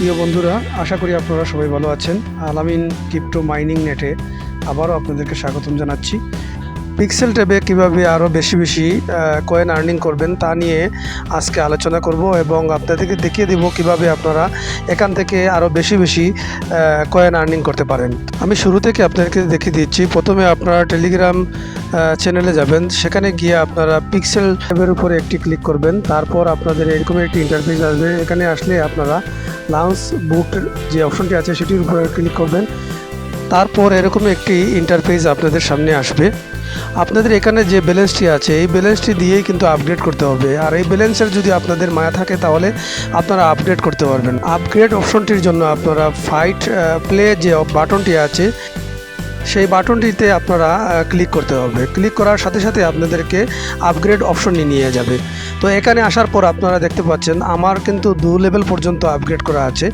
প্রিয় বন্ধুরা, আশা করি আপনারা সবাই ভালো আছেন। আলামিন ক্রিপ্টো মাইনিং নেটে আবারও আপনাদেরকে স্বাগতম জানাচ্ছি। পিক্সেল ট্যাবে কীভাবে আরও বেশি বেশি কয়েন আর্নিং করবেন তা নিয়ে আজকে আলোচনা করব এবং আপনাদেরকে দেখিয়ে দেব কীভাবে আপনারা এখান থেকে আরও বেশি বেশি কয়েন আর্নিং করতে পারেন। আমি শুরু থেকে আপনাদেরকে দেখিয়ে দিচ্ছি। প্রথমে আপনারা টেলিগ্রাম চ্যানেলে যাবেন। সেখানে গিয়ে আপনারা পিক্সেল ট্যাবের উপরে একটি ক্লিক করবেন। তারপর আপনাদের এরকম একটি ইন্টারফেস আসবে। এখানে আসলে আপনারা লাউন্স বুট যে অপশনটি আছে, সেটির উপরে ক্লিক করবেন। তারপর এরকম একটি ইন্টারফেস আপনাদের সামনে আসবে। আপনাদের এখানে যে ব্যালেন্সটি আছে, এই ব্যালেন্সটি দিয়েই কিন্তু আপগ্রেড করতে হবে। আর এই ব্যালেন্সের যদি আপনাদের মায়া থাকে, তাহলে আপনারা আপগ্রেড করতে পারবেন। আপগ্রেড অপশনটির জন্য আপনারা ফাইট প্লে যে বাটনটি আছে সেই বাটনটিতে আপনারা ক্লিক করতে হবে। ক্লিক করার সাথে সাথে আপনাদেরকে আপগ্রেড অপশনে নিয়ে যাবে। তো এখানে আসার পর আপনারা দেখতে পাচ্ছেন, আমার কিন্তু দু লেভেল পর্যন্ত আপগ্রেড করা আছে।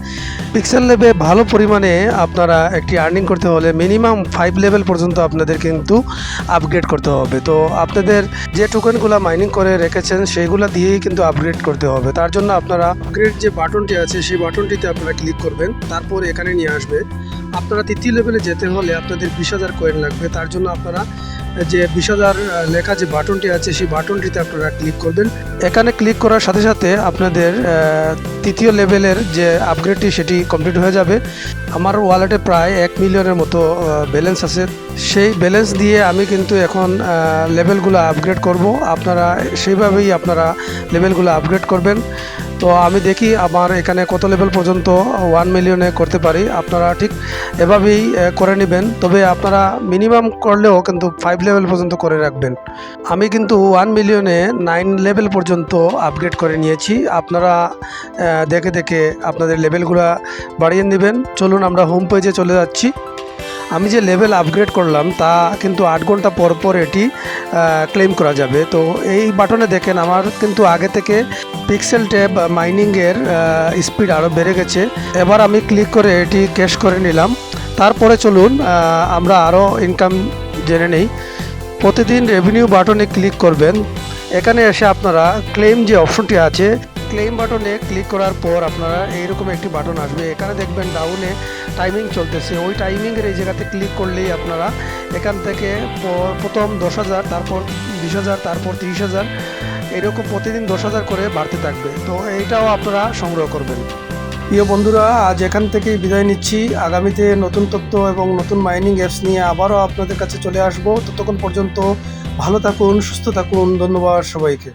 পিক্সেল লেভে ভালো পরিমাণে আপনারা একটি আর্নিং করতে হলে মিনিমাম ফাইভ লেভেল পর্যন্ত আপনাদের কিন্তু আপগ্রেড করতে হবে। তো আপনাদের যে টোকেনগুলো মাইনিং করে রেখেছেন, সেইগুলো দিয়েই কিন্তু আপগ্রেড করতে হবে। তার জন্য আপনারা আপগ্রেড যে বাটনটি আছে, সেই বাটনটিতে আপনারা ক্লিক করবেন। তারপর এখানে নিয়ে আসবে। আপনারা তৃতীয় লেভেলে যেতে হলে আপনাদের বিশ হাজার কয়েন লাগবে। তার জন্য আপনারা যে বিশ হাজার লেখা যে বাটনটি আছে, সেই বাটনটিতে আপনারা ক্লিক করবেন। এখানে ক্লিক করার সাথে সাথে আপনাদের তৃতীয় লেভেলের যে আপগ্রেডটি সেটি কমপ্লিট হয়ে যাবে। আমার ওয়ালেটে প্রায় এক মিলিয়নের মতো ব্যালেন্স আছে। সেই ব্যালেন্স দিয়ে আমি কিন্তু এখন লেভেলগুলো আপগ্রেড করব। আপনারা সেইভাবেই আপনারা লেভেলগুলো আপগ্রেড করবেন। তো আমি দেখি আমার এখানে কত লেভেল পর্যন্ত ওয়ান মিলিয়নে করতে পারি। আপনারা ঠিক এভাবেই করে নেবেন। তবে আপনারা মিনিমাম করলেও কিন্তু ফাইভ লেভেল পর্যন্ত করে রাখবেন। আমি কিন্তু ওয়ান মিলিয়নে নাইন লেভেল পর্যন্ত আপগ্রেড করে নিয়েছি। আপনারা দেখে দেখে আপনাদের লেভেলগুলো বাড়িয়ে নেবেন। চলুন আমরা হোম পেজে চলে যাচ্ছি। আমি যে লেভেল আপগ্রেড করলাম, তা কিন্তু আট ঘণ্টা পর পর এটি ক্লেম করা যাবে। তো এই বাটনে দেখেন, আমার কিন্তু আগে থেকে পিক্সেল ট্যাব মাইনিংয়ের স্পিড আরও বেড়ে গেছে। এবার আমি ক্লিক করে এটি ক্যাশ করে নিলাম। তারপরে চলুন আমরা আরও ইনকাম জেনে নেই। প্রতিদিন রেভিনিউ বাটনে ক্লিক করবেন। এখানে এসে আপনারা ক্লেম যে অপশনটি আছে ক্লেম বাটনে ক্লিক করার পর আপনারা এইরকম একটি বাটন আসবে। এখানে দেখবেন ডাউনে টাইমিং চলতেছে। ওই টাইমিংয়ের এই জায়গাতে ক্লিক করলেই আপনারা এখান থেকে প্রথম দশ হাজার, তারপর বিশ হাজার, তারপর তিরিশ হাজার, এরকম প্রতিদিন দশ হাজার করে বাড়তে থাকবে। তো এইটাও আপনারা সংগ্রহ করবেন। প্রিয় বন্ধুরা, আজ এখান থেকেই বিদায় নিচ্ছি। আগামীতে নতুন তথ্য এবং নতুন মাইনিং অ্যাপস নিয়ে আবারও আপনাদের কাছে চলে আসব। ততক্ষণ পর্যন্ত ভালো থাকুন, সুস্থ থাকুন। ধন্যবাদ সবাইকে।